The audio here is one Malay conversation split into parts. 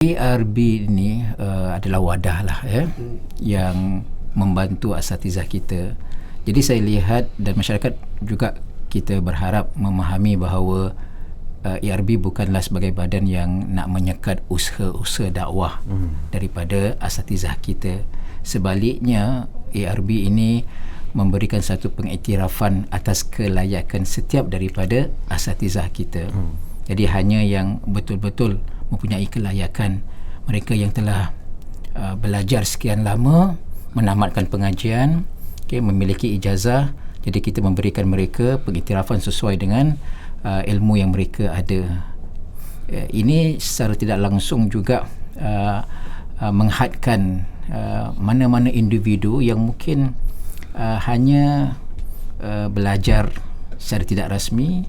ARB ni uh, adalah wadah lah ya hmm. yang membantu asatizah kita. Jadi saya lihat dan masyarakat juga kita berharap memahami bahawa uh, ARB bukanlah sebagai badan yang nak menyekat usaha-usaha dakwah hmm. daripada asatizah kita. Sebaliknya ARB ini memberikan satu pengiktirafan atas kelayakan setiap daripada asatizah kita. Hmm. Jadi hanya yang betul-betul mempunyai kelayakan. Mereka yang telah uh, belajar sekian lama menamatkan pengajian okay, memiliki ijazah. Jadi kita memberikan mereka pengiktirafan sesuai dengan uh, ilmu yang mereka ada. Uh, ini secara tidak langsung juga uh, uh, menghadkan uh, mana-mana individu yang mungkin uh, hanya uh, belajar secara tidak rasmi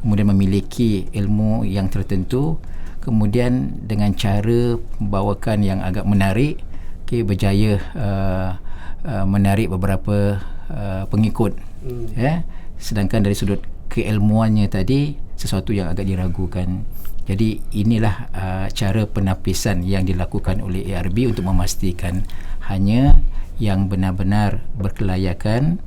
kemudian memiliki ilmu yang tertentu kemudian dengan cara membawakan yang agak menarik okay, berjaya uh, uh, menarik beberapa uh, pengikut hmm. ya. Sedangkan dari sudut keilmuannya tadi sesuatu yang agak diragukan. Jadi inilah uh, cara penapisan yang dilakukan oleh ARB untuk memastikan hanya yang benar-benar berkelayakan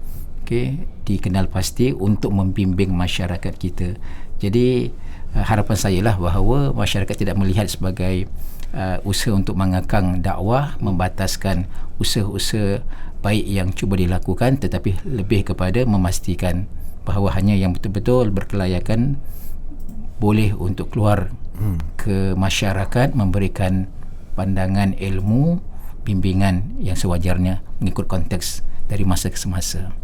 okay, dikenal pasti untuk membimbing masyarakat kita. Jadi harapan saya lah bahawa masyarakat tidak melihat sebagai uh, usaha untuk mengekang dakwah membataskan usaha-usaha baik yang cuba dilakukan tetapi lebih kepada memastikan bahawa hanya yang betul-betul berkelayakan boleh untuk keluar hmm. ke masyarakat memberikan pandangan ilmu bimbingan yang sewajarnya mengikut konteks dari masa ke semasa.